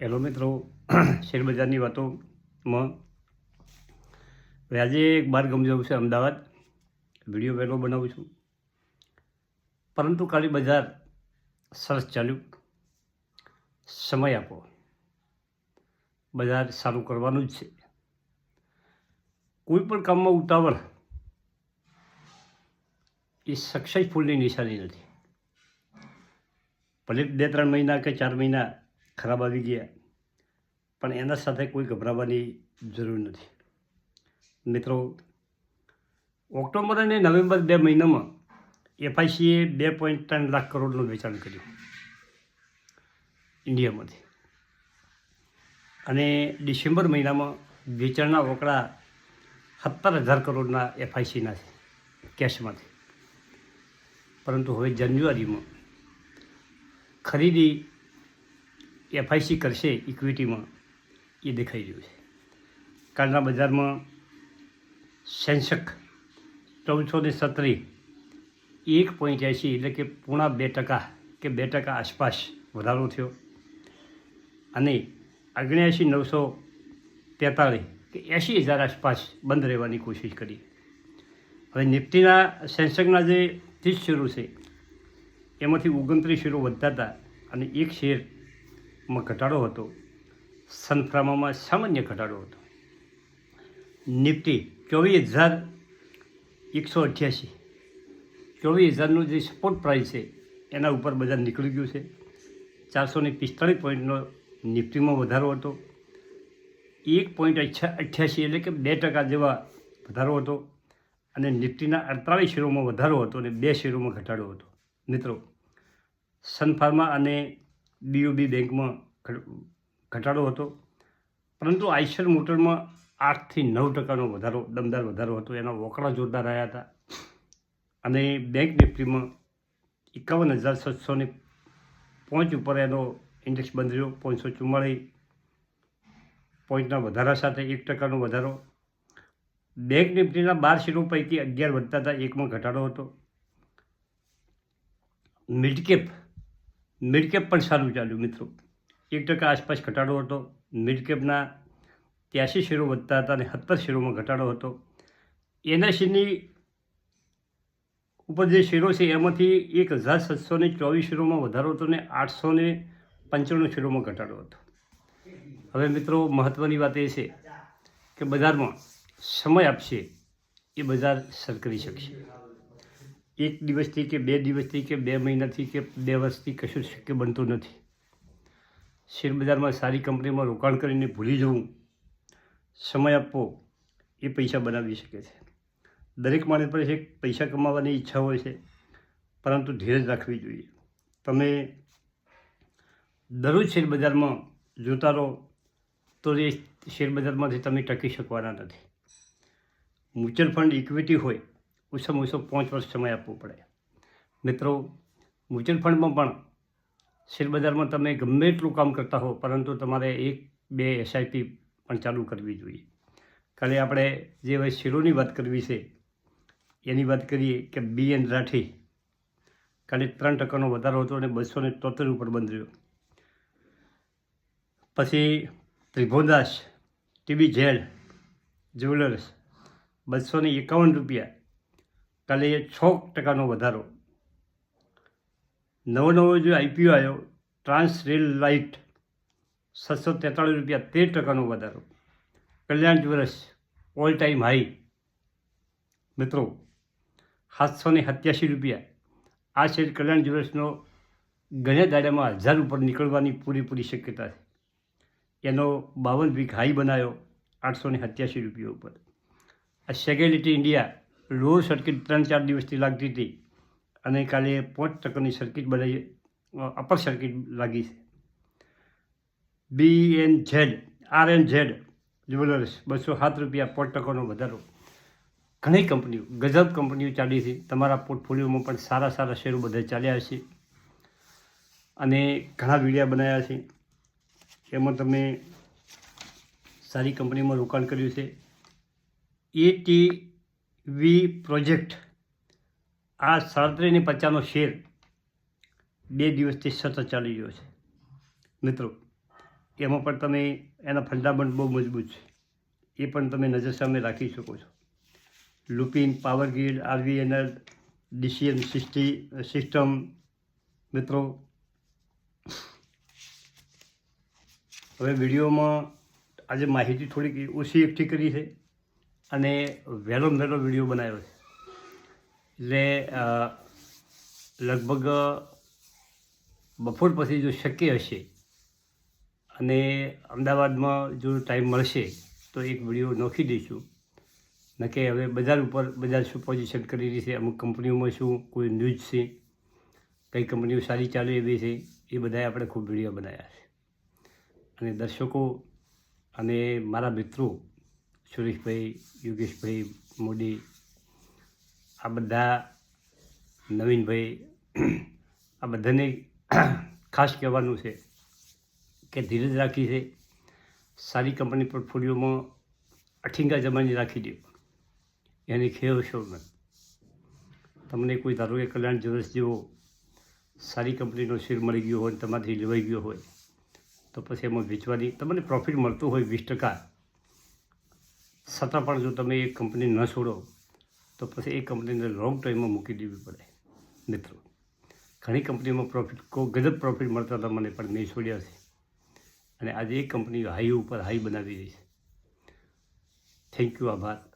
Hello મિત્રો શેરબજારની વાતોમાં. આજે એક બાર ગમજાવું છે અમદાવાદ. વીડિયો વહેલો બનાવું છું. પરંતુ કાળી બજાર સરસ ચાલ્યું. સમય આપો. બજાર સારું કરવાનું જ છે. કોઈ પણ કામમાં ઉતાવળ એ સક્સેસફુલની નિશાની નથી. ભલે બે ત્રણ મહિના કે ચાર મહિના ખરાબ આવી ગયા, પણ એના સાથે કોઈ ગભરાવાની જરૂર નથી. મિત્રો, ઓક્ટોબર અને નવેમ્બર બે મહિનામાં એફઆઈસીએ બે પોઈન્ટ ત્રણ લાખ કરોડનું વેચાણ કર્યું ઇન્ડિયામાંથી. અને ડિસેમ્બર મહિનામાં વેચાણના રોકડા સત્તર હજાર કરોડના એફઆઈસીના છે, કેશમાંથી. પરંતુ હવે જાન્યુઆરીમાં ખરીદી એફઆઈસી કરશે ઇક્વિટીમાં એ દેખાઈ રહ્યું છે. કાલના બજારમાં સેન્સેક ચૌદસો ને સત્તરી, એક પોઈન્ટ એંશી એટલે કે પૂણા બે ટકા કે બે ટકા આસપાસ વધારો થયો. અને અગ્યાસી નવસો તેતાળીસ કે એંશી હજાર આસપાસ બંધ રહેવાની કોશિશ કરી. હવે નિફ્ટીના સેન્સેકના જે ત્રીસ શેરો છે, એમાંથી ઓગણત્રીસ શેરો વધતા હતા અને એક શેરમાં ઘટાડો હતો. સનફ્રામામાં સામાન્ય ઘટાડો હતો. નિફ્ટી ચોવીસ હજાર એકસો અઠ્યાસી. ચોવીસ હજારનું જે સપોર્ટ પ્રાઇસ છે, એના ઉપર બજાર નીકળી ગયું છે. ચારસો ને પિસ્તાળીસ પોઈન્ટનો નિફ્ટીમાં વધારો હતો. એક પોઈન્ટ અઠ્યાસી એટલે કે બે ટકા જેવા વધારો હતો અને નિફ્ટીના અડતાળીસ શેરોમાં વધારો હતો અને બે શેરોમાં ઘટાડો હતો. મિત્રો, સનફાર્મા અને બીઓબી બેંકમાં ઘટાડો હતો. પરંતુ આઈસર મોટરમાં આઠથી નવ ટકાનો વધારો, દમદાર વધારો હતો. એના વોકડા જોરદાર રહ્યા હતા. અને બેંક નિફ્ટીમાં એકાવન હજાર સાતસો ને પોઈન્ટ ઉપર એનો ઇન્ડેક્સ બંધ રહ્યો પાંચસો ચુમ્માળીસ પોઈન્ટના વધારા સાથે એક ટકાનો વધારો. બેંક નિફ્ટીના બાર શેરો પૈકી અગિયાર વધતા હતા. એકમાં ઘટાડો હતો. મિડકેપ મિડકેપ પણ સારું ચાલ્યું મિત્રો. એક ટકા આસપાસ ઘટાડો હતો. મિડકેપના ત્યાસી શેરો વધતા હતા અને સત્તર શેરોમાં ઘટાડો હતો. એનએસસીની ઉપર જે શેરો છે, એમાંથી એક હજાર સાતસો ને ચોવીસ શેરોમાં વધારો હતો ને આઠસો ને પંચાણું શેરોમાં ઘટાડો હતો. હવે મિત્રો મહત્ત્વની વાત એ છે કે બજારમાં સમય આપશે એ બજાર સર કરી શકશે. એક દિવસથી કે બે દિવસથી કે બે મહિનાથી કે બે વર્ષથી કશું શક્ય બનતું નથી. શેરબજારમાં સારી કંપનીમાં રોકાણ કરીને ભૂલી જવું, સમય આપવો, એ પૈસા બનાવી શકે છે. દરેક માણસ પર એક પૈસા કમાવાની ઈચ્છા હોય છે, પરંતુ ધીરજ રાખવી જોઈએ. તમે દરરોજ શેરબજારમાં જોતા રહો, તો એ શેરબજારમાંથી તમે ટકી શકવાના નથી. મ્યુચ્યુઅલ ફંડ ઇક્વિટી હોય ઓછામાં ઓછો પાંચ વર્ષ સમય આપવો પડે. મિત્રો મ્યુચ્યુઅલ ફંડમાં પણ શેરબજારમાં તમે ગમે એટલું કામ કરતા હો, પરંતુ તમારે એક, બે એસઆઈપી પણ ચાલુ કરવી જોઈએ. કાલે આપણે જે હવે શેરોની વાત કરવી છે, એની વાત કરીએ કે બી એન રાઠી કાલે ત્રણ ટકાનો વધારો હતો અને બસો ને તોતેર ઉપર બંધ રહ્યો. પછી ત્રિભુવનદાસ ટીબી જેલ જ્વેલર્સ બસો ને એકાવન રૂપિયા કાલે છ ટકાનો વધારો. નવો નવો જે આઈપીઓ આવ્યો, ટ્રાન્સ રેલ લાઇટ સાતસો તેતાળીસ રૂપિયા તેર ટકાનો વધારો. Kalyan jewellers all time high. મિત્રો, સાતસો ને સત્યાસી રૂપિયા. આ શેર કલ્યાણ જ્વેલર્સનો ઘણા દાડામાં હજાર ઉપર નીકળવાની પૂરેપૂરી શક્યતા છે. એનો બાવન વીક હાઈ બનાવ્યો આઠસો ને સત્યાસી રૂપિયા ઉપર. આ સેગેલિટી ઇન્ડિયા લો સર્કિટ ત્રણ ચાર દિવસથી લાગતી હતી. અને કાલે પાંચ ટકાની સર્કિટ બનાવી અપર સર્કિટ લાગી છે. B N Z R N Z jewellers બસો સાત રૂપિયા પાંચ ટકાનો વધારો. ઘણી કંપનીઓ ગજબ કંપનીઓ ચાલી છે. તમારા પોર્ટફોલિયોમાં પણ સારા સારા શેરો બધા ચાલ્યા છે અને ઘણા વિડીયા બનાવ્યા છે. એમાં તમે સારી કંપનીમાં રોકાણ કર્યું છે. A T V project. આ સાડત્રીસ ને પચાસનો શેર બે દિવસથી સતત ચાલી રહ્યો છે. મિત્રો, એમાં પણ તમે એના ફંડામેન્ટ બહુ મજબૂત છે. એ પણ તમે નજર સામે રાખી શકો છો. Lupin, power grid RVNL DCM sixty system, મિત્રો. હવે વિડીયોમાં આજે માહિતી થોડીક ઓછી એકઠી કરી છે. અને વહેલો વહેલો વીડિયો બનાવ્યો છે. એટલે લગભગ બપોર પછી જો શક્ય હશે અને અમદાવાદમાં જો ટાઈમ મળશે તો એક વીડિયો નોખી દઈશું. નકે હવે બજાર ઉપર, બજાર શું પોઝિશન કરી રહી છે, અમુક કંપનીઓમાં શું, કોઈ ન્યૂઝ છે, કઈ કંપનીઓ સારી ચાલે એવી છે, એ બધાએ આપણે ખૂબ વીડિયો બનાવ્યા છે. અને દર્શકો અને મારા મિત્રો સુરેશભાઈ, યોગેશભાઈ, મોદી, આ બધા નવીનભાઈ, આ બધાને ખાસ કહેવાનું છે કે ધીરજ રાખી છે. સારી કંપની પોર્ટફોલિયોમાં અઠીંગા જમાની રાખી દે. એની ખેવશો ન. તમને કોઈ ધારો કે કલ્યાણ જ્વેલર્સ જેવો સારી કંપનીનો શેર મળી ગયો હોય, તમારાથી લેવાઈ ગયો હોય, તો પછી એમાં વેચવાની, તમને પ્રોફિટ મળતું હોય વીસ ટકા. છતાં પણ જો તમે એ કંપની ન છોડો, તો પછી એ કંપનીને લોંગ ટાઈમમાં મૂકી દેવી પડે. મિત્રો, ઘણી કંપનીમાં પ્રોફિટ કો ગજબ પ્રોફિટ મળતા હતા, મને પણ મેં છોડ્યા છે. અને આજે એ કંપની હાઈ ઉપર હાઈ બનાવી રહી છે. થેન્ક યુ આભાર.